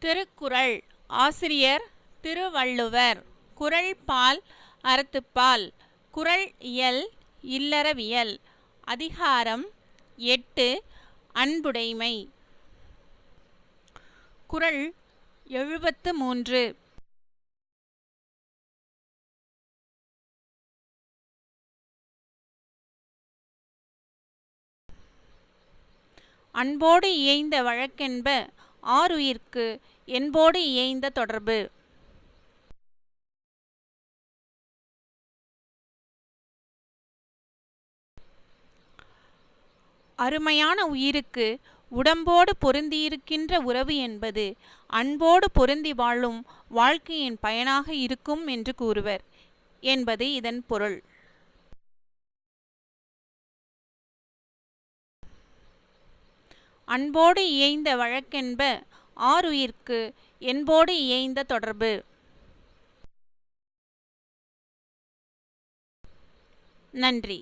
திருக்குறள். ஆசிரியர் திருவள்ளுவர். குறள் பால் அறத்துப்பால். குறள் இயல் இல்லறவியல். அதிகாரம் எட்டு. அன்புடைமை. குறள் எழுபத்து மூன்று. அன்போடு இயைந்த வழக்கென்ப ஆருயிர்க்கு என்போடு இயைந்த தொடர்பு. அருமையான உயிருக்கு உடம்போடு பொருந்தியிருக்கின்ற உறவு என்பது அன்போடு பொருந்தி வாழும் வாழ்க்கையின் பயனாக இருக்கும் என்று கூறுவர் என்பது இதன் பொருள். அன்போடு இயைந்த வழக்கென்ப ஆருயிர்க்கு என்போடு இயைந்த தொடர்பு. நன்றி.